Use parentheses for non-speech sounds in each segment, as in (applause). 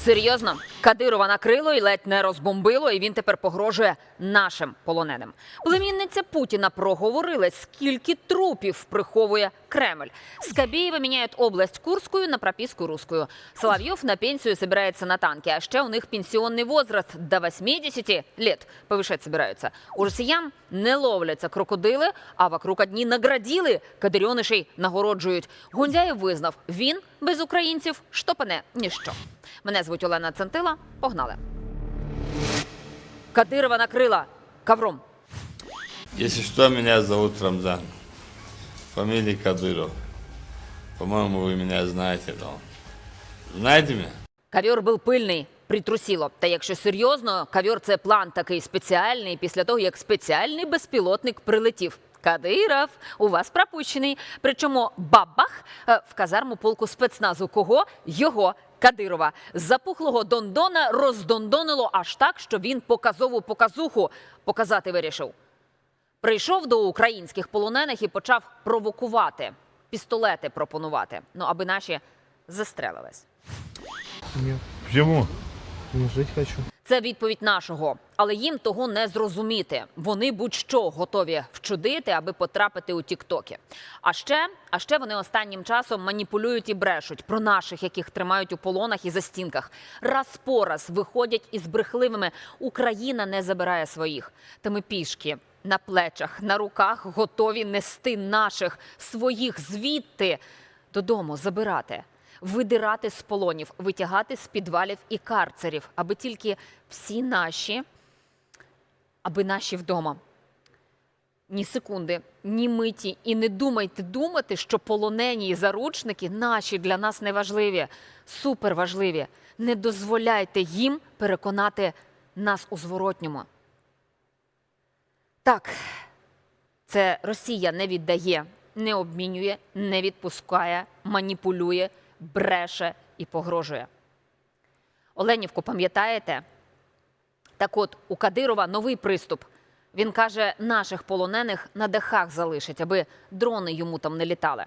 Серйозно, Кадирова накрило і ледь не розбомбило, і він тепер погрожує нашим полоненим. Племінниця Путіна проговорила, скільки трупів приховує Кремль. Скабєєва міняють область Курською на прописку русскую. Соловйов на пенсию собирается на танки, а ще у них пенсионный возраст до 80 лет повышать собираются. У росіян не ловляться крокодили, а вокруг одні награділи, кадирьонишей нагороджують. Гундяєв визнав, він без українців штопане ніщо. Мене звуть Олена Центила. Погнали. Кадирова накрила ковром. Если что, меня зовут Рамзан. Фамилия Кадыров. По-моему, вы меня знаете, да? Знаете меня? Кавьор був пильний, притрусіло. Та якщо серйозно, кавьор це план такий спеціальний після того, як спеціальний безпілотник прилетів. Кадиров, у вас пропущений. Причому бабах е, в казарму полку спецназу. Кого? Його. Кадирова запухлого Дондона роздондонило аж так, що він показову показуху показати вирішив. Прийшов до українських полонених і почав провокувати, пістолети пропонувати. Ну аби наші застрелились. Нет, Почему? не жить хочу. Це відповідь нашого, але їм того не зрозуміти. Вони будь-що готові вчудити, аби потрапити у тіктоки. А ще, а ще вони останнім часом маніпулюють і брешуть про наших, яких тримають у полонах і застінках. Раз по раз виходять із брехливими Україна не забирає своїх. Та ми пішки на плечах, на руках готові нести наших своїх звідти додому забирати видирати з полонів, витягати з підвалів і карцерів, аби тільки всі наші, аби наші вдома. Ні секунди, ні миті, і не думайте думати, що полонені і заручники наші для нас неважливі, суперважливі. Не дозволяйте їм переконати нас у зворотньому. Так, це Росія не віддає, не обмінює, не відпускає, маніпулює, бреше і погрожує. Оленівку, пам'ятаєте? Так от, у Кадирова новий приступ. Він каже, наших полонених на дахах залишить, аби дрони йому там не літали.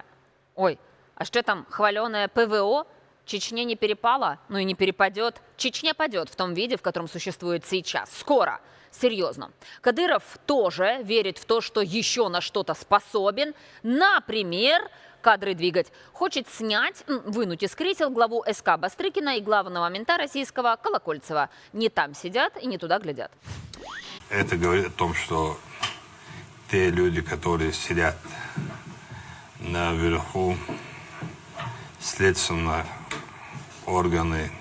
Ой, а ще там хваленое ПВО. Чечне не перепала, ну и не перепадет. Чечня падет в том виде, в котором существует сейчас. Скоро. Серьезно. Кадыров тоже верит в то, что еще на что-то способен. Например, кадры двигать. Хочет снять, вынуть из кресел главу СК Бастрыкина и главного мента российского Колокольцева. Не там сидят и не туда глядят. Это говорит о том, что те люди, которые сидят наверху, следственные органы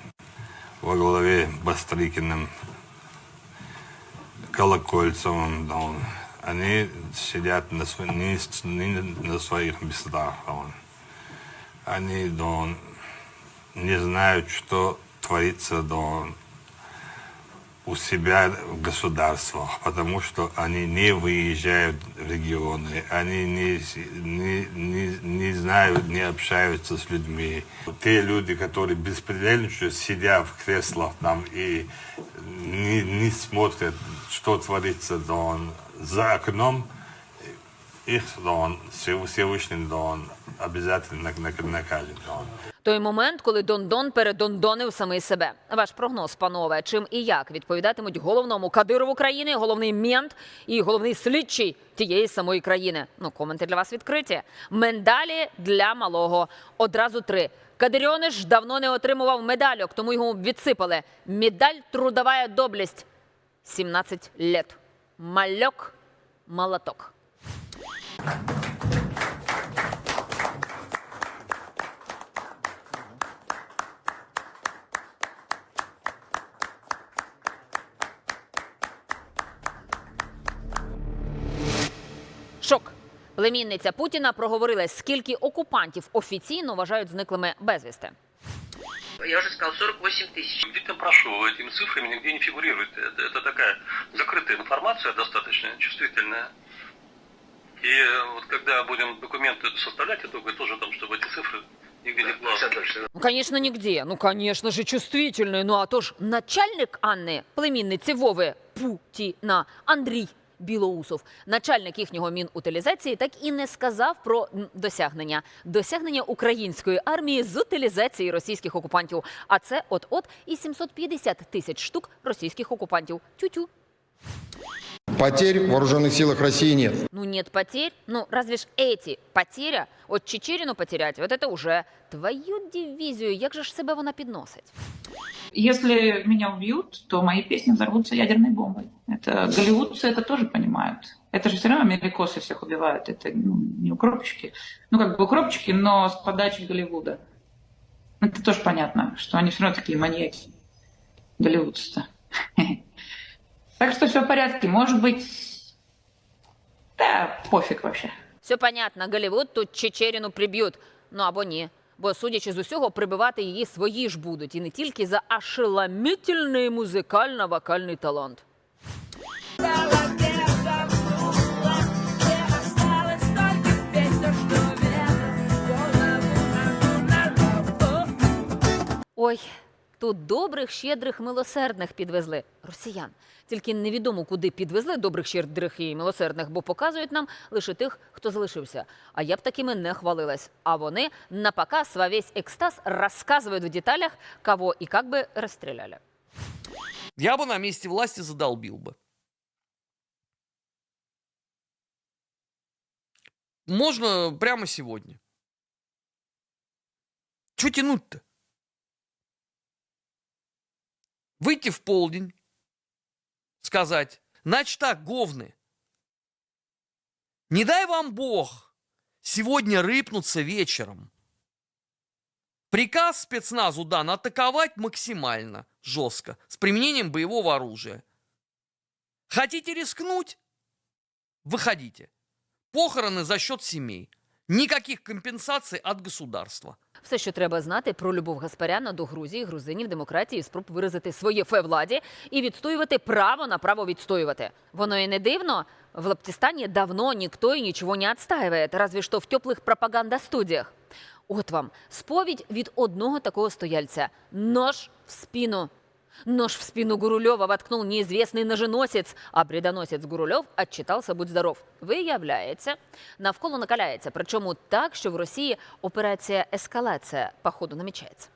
во главе Бастрыкиным, Колокольцевым, да, он, они сидят на, сво- не, не на своих местах. да, он. Они да, он, не знают, что творится да, он, у себя в государствах, потому что они не выезжают в регионы, они не, не, не, не знают, не общаются с людьми. Те люди, которые беспредельничают, сидя в креслах там и не, не смотрят, что творится да, он, за окном, их да, он, Всевышний да, он, обязательно нак- накажет. Да, он. Той момент, коли Дондон передондонив самий себе. Ваш прогноз, панове, чим і як відповідатимуть головному Кадирову країни, головний мент і головний слідчий тієї самої країни. Ну, коменти для вас відкриті. Мендалі для малого. Одразу три. Кадирьониш давно не отримував медальок, тому йому відсипали. Медаль трудовая доблесть. 17 лет. Мальок, молоток. Шок. Племінниця Путіна проговорила, скільки окупантів офіційно вважають зниклими безвісти. Я уже сказал, 48 тысяч. Где-то прошу, этими цифрами нигде не фигурирует. Это, это такая закрытая информация, достаточно чувствительная. И э, вот когда будем документы составлять итоги, тоже там, чтобы эти цифры нигде не было. Александр Ильич, Ну, конечно, нигде. Ну, конечно же, чувствительный. Ну, а то ж начальник Анни, племінниці Вови Путіна, Андрій Білоусов. Начальник їхнього мінутилізації так і не сказав про досягнення досягнення української армії з утилізації російських окупантів. А це от-от і 750 тисяч штук російських окупантів. Тю-тю. Потерь в вооруженных силах России нет. Ну нет потерь. Ну разве ж эти потеря? От Чечерину потерять, вот это уже твою дивізію. Як же ж себе вона підносить? Если меня убьют, то мои песни взорвутся ядерной бомбой. Это голливудцы это тоже понимают. Это же все равно америкосы всех убивают. Это ну, не укропчики. Ну, как бы укропчики, но с подачи Голливуда. Это тоже понятно, что они все равно такие маньяки. Голливудцы-то. (laughs) Так что все в порядке. Может быть... Да, пофиг вообще. Все понятно, Голлівуд тут Чечеріну приб'ють. Ну або ні. Бо, судячи з усього, прибивати її свої ж будуть. І не тільки за ошеломительний музикально-вокальний талант. Ой, тут добрих, щедрих, милосердних підвезли росіян. Тільки невідомо, куди підвезли добрих, щедрих і милосердних, бо показують нам лише тих, хто залишився. А я б такими не хвалилась. А вони на показ во весь екстаз розказують в деталях, кого і як би розстріляли. Я бы на месте власти задолбил бы. Можно прямо сегодня. Че тянуть-то? Выйти в полдень, сказать, значит так, говны, не дай вам Бог сегодня рыпнуться вечером. Приказ спецназу дан атаковать максимально жестко, с применением боевого оружия. Хотите рискнуть? Выходите. Похороны за счет семей. Никаких компенсаций от государства. Все, що треба знати про Любов Гаспаряна до Грузії, грузинів, демократії, спроб виразити своє фе владі і відстоювати право на право відстоювати. Воно і не дивно. В Лаптистані давно ніхто і нічого не відстаиває, разве що в теплих пропаганда-студіях. От вам сповідь від одного такого стояльця. Нож в спину. Нож в спину Гурулева воткнул неизвестный ноженосец, а бредоносець Гурульов отчитался «Будь здоров». Виявляється, навколо накаляється, причому так, що в Росії операція «Ескалація» походу намічається.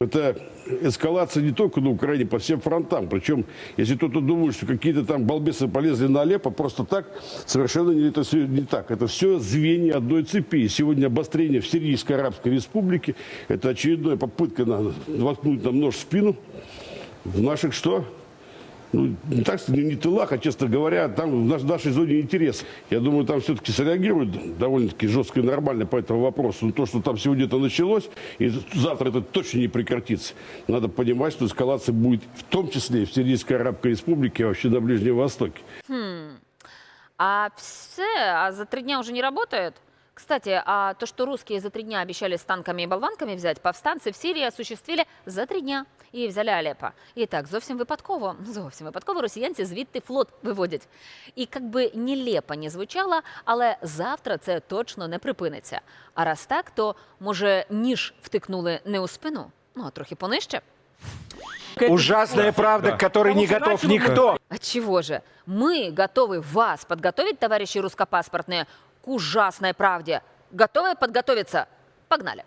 Это эскалация не только на Украине, по всем фронтам. Причем, если кто-то думает, что какие-то там балбесы полезли на Алеппо, просто так, совершенно не, это все не так. Это все звенья одной цепи. И сегодня обострение в Сирийской Арабской Республике, это очередная попытка воткнуть нам нож в спину. В наших что? Ну, так, не, не тылах, а, честно говоря, там в наш- нашей зоне интереса. Я думаю, там все-таки среагируют довольно-таки жестко и нормально по этому вопросу. Но то, что там сегодня это началось, и завтра это точно не прекратится. Надо понимать, что эскалация будет в том числе и в Сирийской Арабской Республике, и вообще на Ближнем Востоке. А все, а за три дня уже не работает? Кстати, а то, что русские за три дня обещали с танками и болванками взять, повстанцы в Сирії осуществили за три дня і взяли Алеппо. І так, зовсім випадково, (laughs) зовсім випадково росіянці звідти флот виводять. І як би нелепо не звучало, але завтра це точно не припиниться. А раз так, то може ніж втикнули не у спину, ну а трохи понижче. Ужасная правда, к которой не готов никто. А чего же? Мы готовы вас подготовить, товарищи русскопаспортные, к ужасной правде. Готовы подготовиться? Погнали.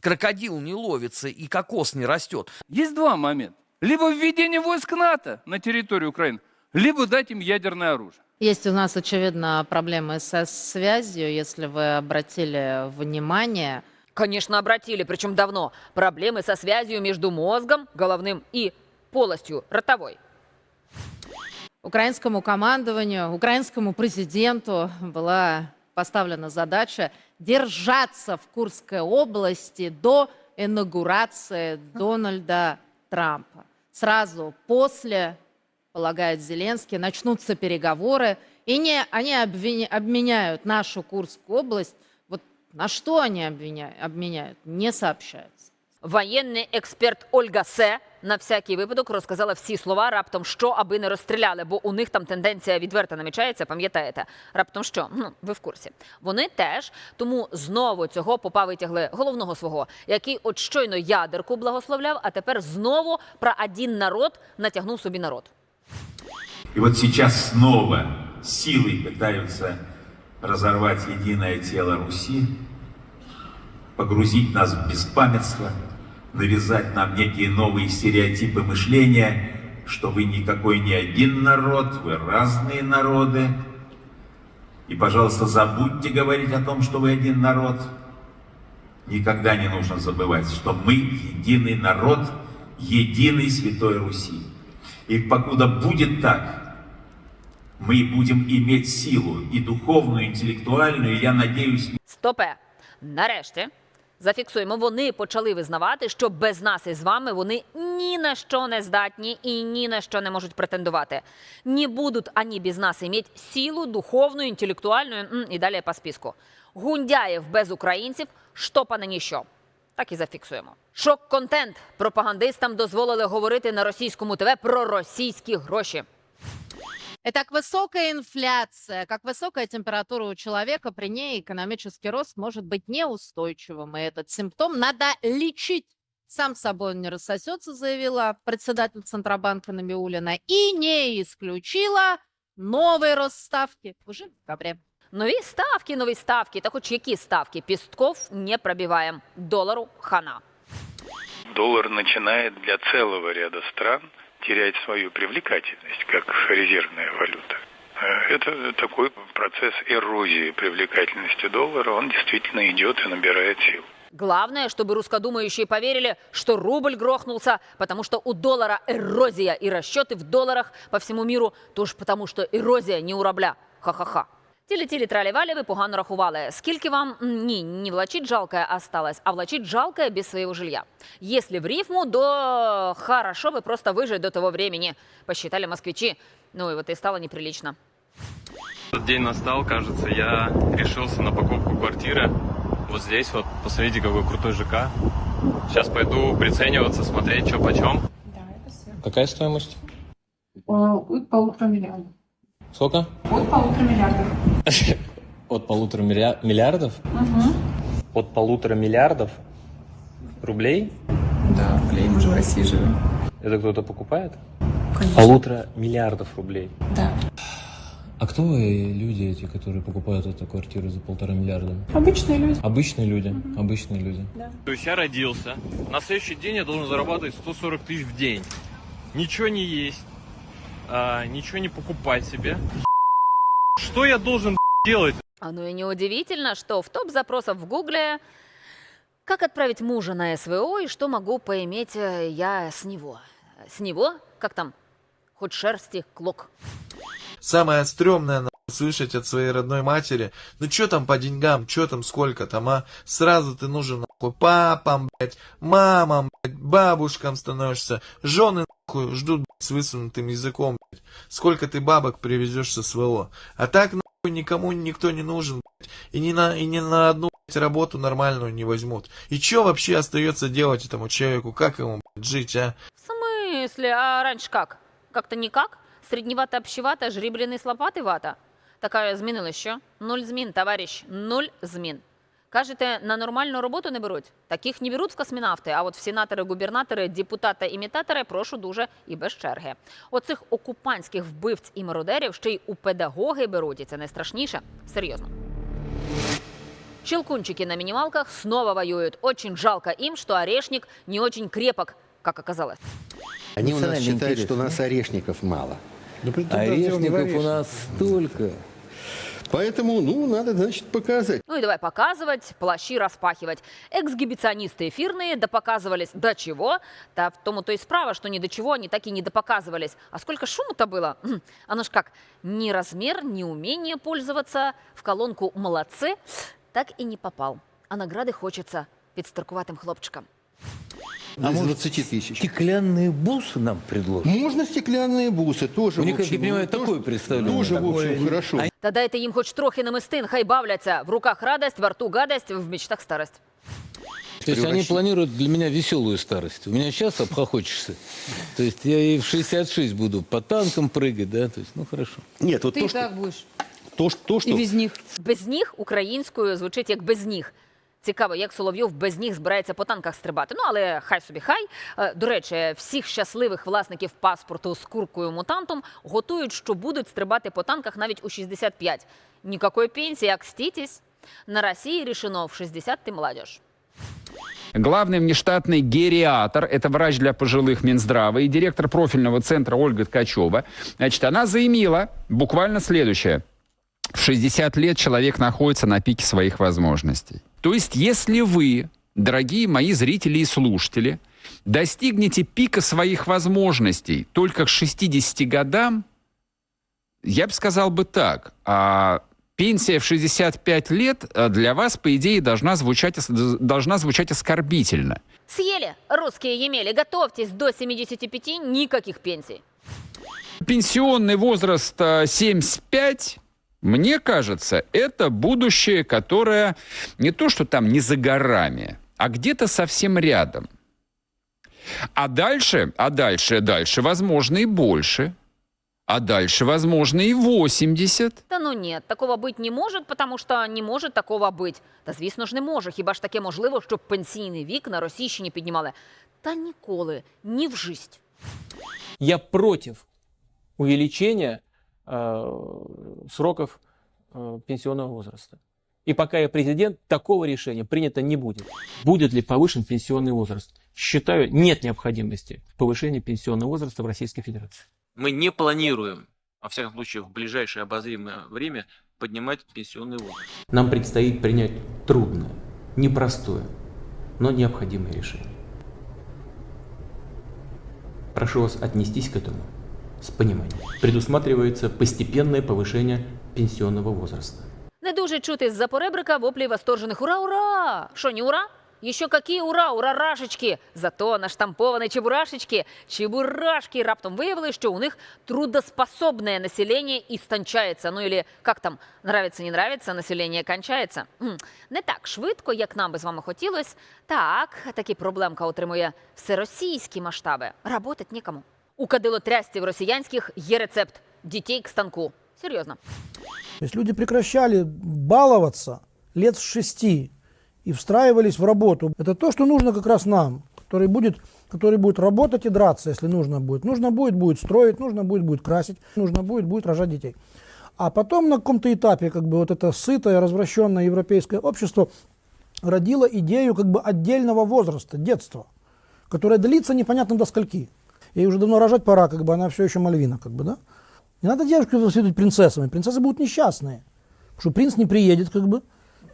Крокодил не ловится и кокос не растет. Есть два момента. Либо введение войск НАТО на территорию Украины, либо дать им ядерное оружие. Есть у нас, очевидно, проблемы со связью, если вы обратили внимание. Конечно, обратили, причем давно. Проблемы со связью между мозгом, головным и полостью ротовой. Украинскому командованию, украинскому президенту была поставлена задача держаться в Курской области до инаугурации Дональда Трампа. Сразу после, полагает Зеленский, начнутся переговоры, и не, они обвиня- обменяют нашу Курскую область. Вот на что они обвиня- обменяют, не сообщается. Воєнний експерт Ольга Се на всякий випадок розказала всі слова раптом що, аби не розстріляли, бо у них там тенденція відверто намічається, пам'ятаєте? Раптом що? Ну, ви в курсі. Вони теж, тому знову цього попа витягли головного свого, який от щойно ядерку благословляв, а тепер знову про один народ натягнув собі народ. И вот сейчас снова силой пытаются разорвать единое тело Руси, погрузить нас в беспамятство, навязать нам некие новые стереотипы мышления, что вы никакой не один народ, вы разные народы. И, пожалуйста, забудьте говорить о том, что вы один народ. Никогда не нужно забывать, что мы единый народ, единый Святой Руси. И покуда будет так, мы будем иметь силу и духовную, и интеллектуальную, и, я надеюсь, Стопе. Нарешті зафіксуємо, вони почали визнавати, що без нас із вами вони ні на що не здатні і ні на що не можуть претендувати. Не будуть ані без нас иметь силу духовную, интеллектуальную м, і далі по списку. Гундяєв без українців штопа на ніщо. Так і зафіксуємо. Шок-контент. Пропагандистам дозволили говорити на російському ТВ про російські гроші. Итак, высокая инфляция, как высокая температура у человека, при ней экономический рост может быть неустойчивым. И этот симптом надо лечить. Сам собой он не рассосется, заявила председатель Центробанка Набиулина. И не исключила новый рост ставки уже в декабре. Нові ставки, нові ставки. Та хоч які ставки? Пістков не пробиваем. Долару хана. доллар начинает для целого ряда стран терять свою привлекательность как резервная валюта. Э, Это такой процесс эрозии привлекательности доллара, он действительно идет и набирает силу. Главное, чтобы русскодумающие поверили, что рубль грохнулся, потому что у доллара эрозия и расчеты в долларах по всему миру тоже потому, что эрозия не у рубля. Ха-ха-ха. Тілі-тілі тралі-валі ви погано рахували. Скільки вам м, ні, не влачить жалкое осталось, а влачить жалкое без своего жилья. Если в рифму, то хорошо бы просто выжить до того времени, посчитали москвичи. Ну и вот и стало неприлично. Этот день настал, кажется, я решился на покупку квартиры. Вот здесь вот, посмотрите, какой крутой ЖК. Сейчас пойду прицениваться, смотреть, что почем. Какая стоимость? От полутора миллиардов. Сколько? От полутора миллиардов. (laughs) От полутора миллиа- миллиардов? От полутора миллиардов рублей? Да, рублей, мы же в России живем. Это кто-то покупает? Конечно. Полутора миллиардов рублей. Да. А кто люди эти, которые покупают эту квартиру за полтора миллиарда? Обычные люди. Обычные люди. Обычные люди. То есть я родился, на следующий день я должен зарабатывать 140 тысяч в день. Ничего не есть, а, ничего не покупать себе. Что я должен делать? А ну и неудивительно, что в топ запросов в Гугле «Как отправить мужа на СВО и что могу поиметь э, я с него?» С него? Как там? Хоть шерсти клок. Самое стрёмное нахуй, слышать от своей родной матери. Ну чё там по деньгам, чё там сколько там, а? Сразу ты нужен нахуй папам, блядь, мамам, блядь, бабушкам становишься. Жены нахуй ждут блядь, с высунутым языком, блядь. Сколько ты бабок привезешь со своего. А так нахуй никому никто не нужен, блядь. И ни на, и ни на одну блядь, работу нормальную не возьмут. И чё вообще остается делать этому человеку? Как ему блядь, жить, а? В смысле? А раньше как? Как-то никак? Средневато общевато, жрібляний слопатий вата? Така змінили що? Нуль змін, товариш, нуль змін. Кажете, на нормальну роботу не беруть? Таких не беруть в космонавти, а от в сенатори, губернатори, депутати, імітатори прошу дуже і без черги. Оцих окупантських вбивць і мародерів ще й у педагоги беруть, і це найстрашніше. Серйозно. Щелкунчики на минималках снова воюют. Очень жалко им, что орешник не очень крепок, как оказалось. Они у нас считают, что у нас да? орешников мало. Орешников у нас столько. Поэтому, ну, надо, значит, показать. Ну и давай показывать, плащи распахивать. Эксгибиционисты эфирные допоказывались до чего. Да в тому-то и справа, что ни до чего они так и не допоказывались. А сколько шуму-то было? Хм, Оно ж как, ни размер, ни умение пользоваться в колонку «молодцы» так и не попал. А награды хочется підстаркуватим хлопчикам А Из 20 тысяч. Стеклянные бусы нам предложат. Можно стеклянные бусы, тоже, У в них, как я общем, понимаю, тоже- такое представление. Тоже, в Такое- общем, хорошо. Та дайте їм хоч трохи намистин, хай бавляться. В руках радость, во рту гадость, в мечтах старость. То есть они планируют для меня веселую старость. У меня сейчас обхохочешься. То есть я и в 66 буду по танкам прыгать, да? То есть, ну хорошо. Нет, вот Ты то, и что, так будешь. то, что- то, что... И без них. Без ніг українською звучить як без ніг. Цікаво, як Соловйов без ніг збирається по танках стрибати. Ну але хай собі хай. Е, До речі, всіх щасливих власників паспорту з куркою мутантом готують, що будуть стрибати по танках навіть у 65. Нікакої пенсії, акститесь. На Росії рішено в 60 ти молодіж. Главный внештатный гериатор, это врач для пожилых Минздрава и директор профильного центра Ольга Ткачева, значит, она заявила буквально следующее. В 60 лет человек находится на пике своих возможностей. То есть, если вы, дорогие мои зрители и слушатели, достигнете пика своих возможностей только к 60 годам, я бы сказал бы так, а пенсия в 65 лет э, для вас, по идее, должна звучать, должна звучать оскорбительно. Съели, русские емели, готовьтесь, до 75 никаких пенсий. Пенсионный возраст э, 75, мне кажется, это будущее, которое не то, что там не за горами, а где-то совсем рядом. А дальше, а дальше, дальше, возможно, и больше. А дальше, возможно, и 80. Та ну ні, такого бути не може, тому що не може такого бути. Та звісно ж не може. Хіба ж таке можливо, щоб пенсійний вік на Російщині піднімали? Та ніколи, ні в жисть. Я против увеличения э, сроков э, пенсионного возраста. И пока я президент, такого решения принято не будет. Будет ли повышен пенсионный возраст? Считаю, нет необходимости в повышении пенсионного возраста в Российской Федерации. Мы не планируем, во всяком случае, в ближайшее обозримое время поднимать пенсионный возраст. Нам предстоит принять трудное, непростое, но необходимое решение. Прошу вас отнестись к этому с пониманием. Предусматривается постепенное повышение пенсионного возраста. Не дуже чути з-за поребрика воплі восторжених «Ура, ура!» Що, не ура? Еще какие ура, урарашечки! Зато наштамповані чебурашечки, чебурашки раптом виявили, що у них трудоспособне населення істончається. Ну, или як там, нравиться, не нравится, населення кончається. Не так швидко, як нам би з вами хотілось. Так, таки проблемка отримує всеросійські масштаби. Работать нікому. У кадилотрястів росіянських є рецепт дітей к станку. Серйозно. То есть люди прекращали баловаться лет с шести и встраивались в работу. Это то, что нужно как раз нам, который будет, который будет работать и драться, если нужно будет. Нужно будет, будет строить, нужно будет, будет красить, нужно будет, будет рожать детей. А потом на каком-то этапе как бы вот это сытое, развращенное европейское общество родило идею как бы отдельного возраста, детства, которое длится непонятно до скольки. Ей уже давно рожать пора, как бы она все еще Мальвина, как бы, да? Не надо девушек воспитывать принцессами. Принцессы будут несчастные. Потому что принц не приедет, как бы,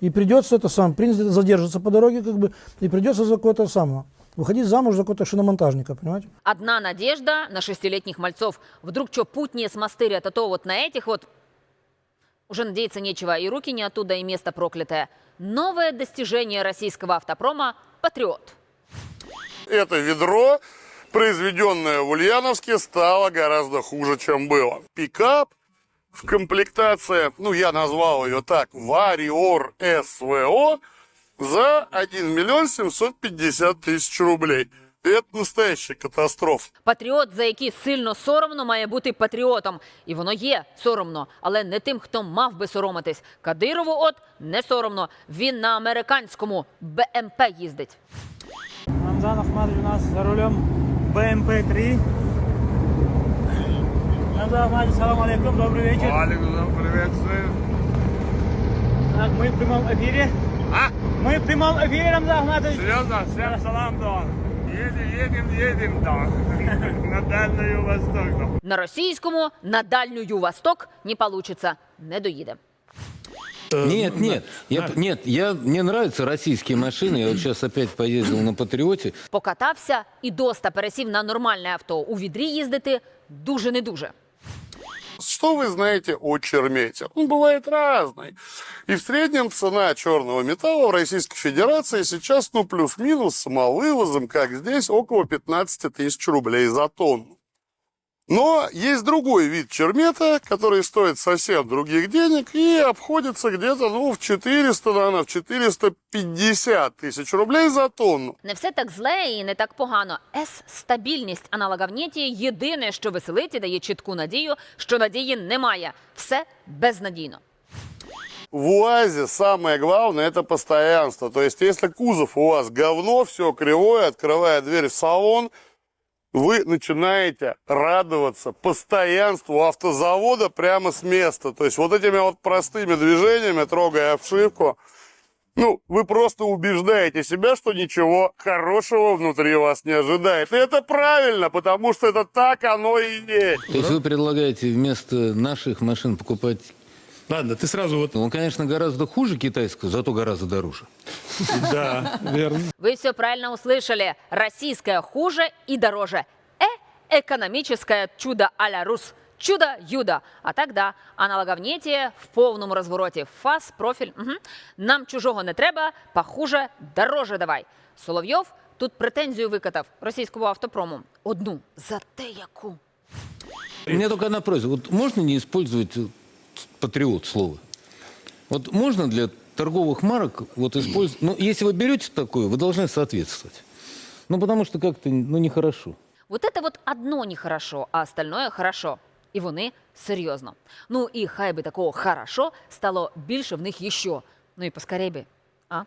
и придется это сам, принц задержится по дороге, как бы, и придется за какого-то самого. Выходить замуж за какого-то шиномонтажника, понимаете? Одна надежда на шестилетних мальцов. Вдруг что, путь не смастырят, а то вот на этих вот уже надеяться нечего. И руки не оттуда, и место проклятое. Новое достижение российского автопрома «Патриот». Это ведро, произведенное в Ульяновске, стало гораздо хуже, чем было. Пикап в комплектации, ну, я назвал ее так, Вариор СВО за 1 миллион 750 тысяч рублей. Это настоящая катастрофа. Патріот, за який сильно соромно, має бути патріотом. І воно є соромно, але не тим, хто мав би соромитись. Кадирову от не соромно. Він на американському БМП їздить. Рамзан Ахмадович у нас за рулем БМП-3. Рамзан Ахмадович, салам алейкум, добрый вечер. Алейкум, приветствую. Так, мы в прямом эфире. А? Мы в прямом эфире, Рамзан Ахмадович. Серьезно? Всем салам, Дон. Едем, едем, едем, да. (laughs) На Дальнюю Восток, да. На російському на дальню Восток не получится, не доїде. Нет, нет, я, нет, я, мне нравятся российские машины. Я вот сейчас опять поездил на Патриоте. Покатався і доста пересів на нормальне авто. У відрі їздити дуже не дуже. Что вы знаете о чермете? Он бывает разный. И в среднем цена черного металла в Российской Федерации сейчас, ну, плюс-минус самовывозом, как здесь, около 15 тысяч рублей за тонну. Но есть другой вид чермета, который стоит совсем других денег и обходится где-то, ну, в 400, наверное, в 450 тысяч рублей за тонну. Не все так зле і не так погано. С-стабільність аналога в неті єдине, що веселить і дає чітку надію, що надії немає. Все безнадійно. в УАЗе самое главное это постоянство. То есть, если кузов у вас говно, все кривое, открывая дверь в салон, вы начинаете радоваться постоянству автозавода прямо с места. То есть вот этими вот простыми движениями, трогая обшивку, ну, вы просто убеждаете себя, что ничего хорошего внутри вас не ожидает. И это правильно, потому что это так оно и есть. То есть вы предлагаете вместо наших машин покупать... Ладно, ты сразу вот... Он, конечно, гораздо хуже китайского, зато гораздо дороже. Да, верно. Вы все правильно услышали. Российское хуже и дороже. Э, экономическое чудо а-ля Рус. Чудо-юдо. А тогда аналоговнєтія в повному розвороті. Фас, профіль. Угу. Нам чужого не треба, похуже, дороже давай. Соловйов тут претензію викатав російському автопрому. Одну. За те яку. У меня только одна просьба. Вот можно не использовать э, патриот слово? Вот можно для торговых марок вот использовать... Ну, если вы берете такое, вы должны соответствовать. Ну, потому что как-то, ну, нехорошо. Вот это вот одно нехорошо, а остальное хорошо. І вони серйозно. Ну і хай би такого хорошо стало більше в них ще. Ну і поскорей би. А?